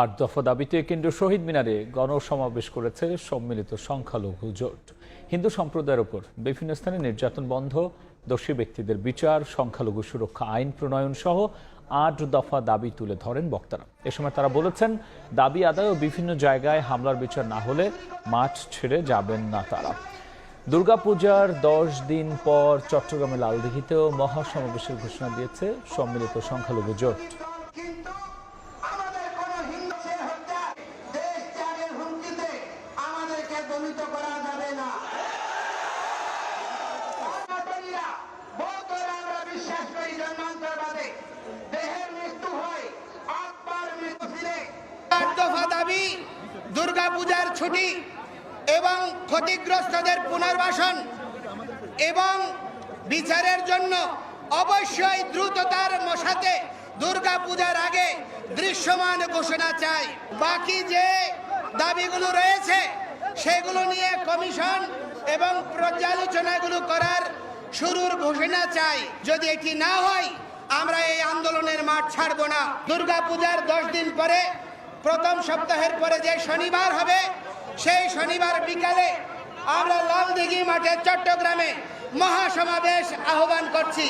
আট দফা দাবিতে কেন্দ্রীয় শহীদ মিনারে গণসমাবেশ করেছে সম্মিলিত সংখ্যালঘু জোট। হিন্দু সম্প্রদায়ের ওপর বিভিন্ন স্থানে নির্যাতন বন্ধ, দোষী ব্যক্তিদের বিচার, সংখ্যালঘু সুরক্ষা আইন প্রণয়ন সহ আট দফা দাবি তুলে ধরেন বক্তারা। এ সময় তারা বলেছেন, দাবি আদায় ও বিভিন্ন জায়গায় হামলার বিচার না হলে মাঠ ছেড়ে যাবেন না তারা। দুর্গাপূজার দশ দিন পর চট্টগ্রামে লালদিঘিতেও মহাসমাবেশের ঘোষণা দিয়েছে সম্মিলিত সংখ্যালঘু জোট। দাবি, দুর্গাপূজার ছুটি এবং ক্ষতিগ্রস্তদের পুনর্বাসন এবং বিচারের জন্য অবশ্যই দ্রুততার সাথে দুর্গাপূজার আগে দৃশ্যমান ঘোষণা চাই। বাকি যে দাবিগুলো রয়েছে, সেগুলো নিয়ে কমিশন এবং পর্যালোচনাগুলো করার শুরুর ঘোষণা চাই। যদি এটি না হয়, আমরা এই আন্দোলনের মাঠ ছাড়ব না। দুর্গাপূজার দশ দিন পরে প্রথম সপ্তাহের পরে যে শনিবার হবে, সেই শনিবার বিকালে আমরা লালদিঘি মাঠে চট্টগ্রামে মহাসমাবেশ আহ্বান করছি।